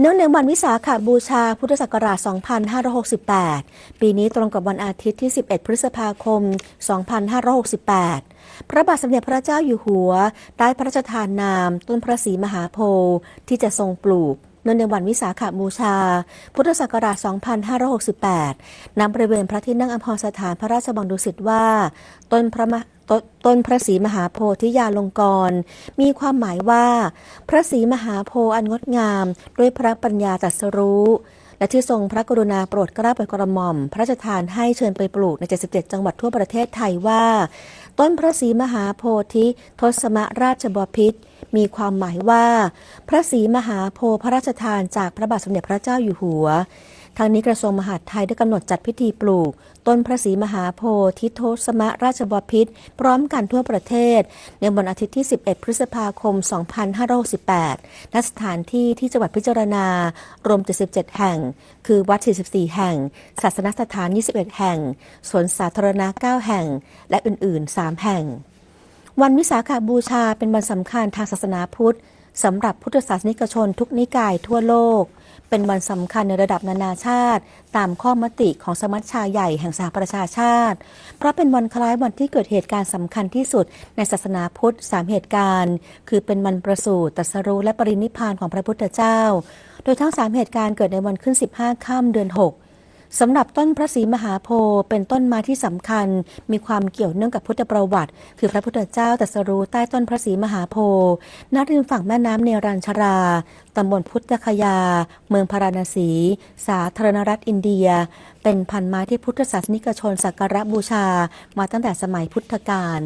เนื่องในวันวิสาขบูชาพุทธศักราช 2568 ปีนี้ตรงกับวันอาทิตย์ที่ 11 พฤษภาคม 2568 พระบาทสมเด็จพระเจ้าอยู่หัว ได้พระราชทานนาม ต้นพระศรีมหาโพธิ์ที่จะทรงปลูกเนื่องในวันวิสาขบูชา พุทธศักราช 2568 ณ บริเวณพระที่นั่งอภรสถานพระราชวังดุสิตว่า ต้นพระ ต้นต้นพระศรีมหาโพธิยาลงกร มีความหมายว่า พระศรีมหาโพธิ์อันงดงาม ด้วยพระปัญญาตรัสรู้ และที่ทรงพระกรุณาโปรดกล้าโปรดกระหม่อม พระราชทานให้เชิญไปปลูกใน 77 จังหวัดทั่วประเทศไทยว่า ต้นพระศรีมหาโพธิทศมราชบพิษ มีความหมายว่า พระศรีมหาโพธิ์พระราชทานจากพระบาทสมเด็จพระเจ้าอยู่หัวทางนี้กระทรวงมหาดไทยได้กำหนดจัดพิธีปลูก ต้นพระศรีมหาโพธิโทสมราชบพิตรพร้อมกันทั่วประเทศ ในวันอาทิตย์ที่ 11 พฤษภาคม 2568ณสถานที่ที่จังหวัดพิจารณา รวม 77 แห่ง คือวัด 44 แห่ง ศาสนสถาน 21 แห่ง สวนสาธารณะ 9 แห่ง และอื่น ๆ 3 แห่ง วันวิสาขบูชาเป็นวันสำคัญทางศาสนาพุทธสำหรับพุทธศาสนิกชนทุกนิกายทั่วโลก เป็นวันสำคัญในระดับนานาชาติ ตามข้อมติของสมัชชาใหญ่แห่งสหประชาชาติ เพราะเป็นวันคล้ายวันที่เกิดเหตุการณ์สำคัญที่สุดในศาสนาพุทธสามเหตุการณ์ คือเป็นวันประสูติตรัสรู้และปรินิพพานของพระพุทธเจ้า โดยทั้งสามเหตุการณ์เกิดในวันขึ้น 15 ค่ำเดือน 6 สำหรับต้นพระศรีมหาโพธิ์เป็นต้นไม้ที่สำคัญ มีความเกี่ยวเนื่องกับพุทธประวัติ คือพระพุทธเจ้าตรัสรู้ใต้ต้นพระศรีมหาโพธิ์ณริมฝั่งแม่น้ำเนรัญชราตำบลพุทธคยา เมืองพาราณสี สาธารณรัฐอินเดีย เป็นพันไม้ที่พุทธศาสนิกชนสักการะบูชา มาตั้งแต่สมัยพุทธกาล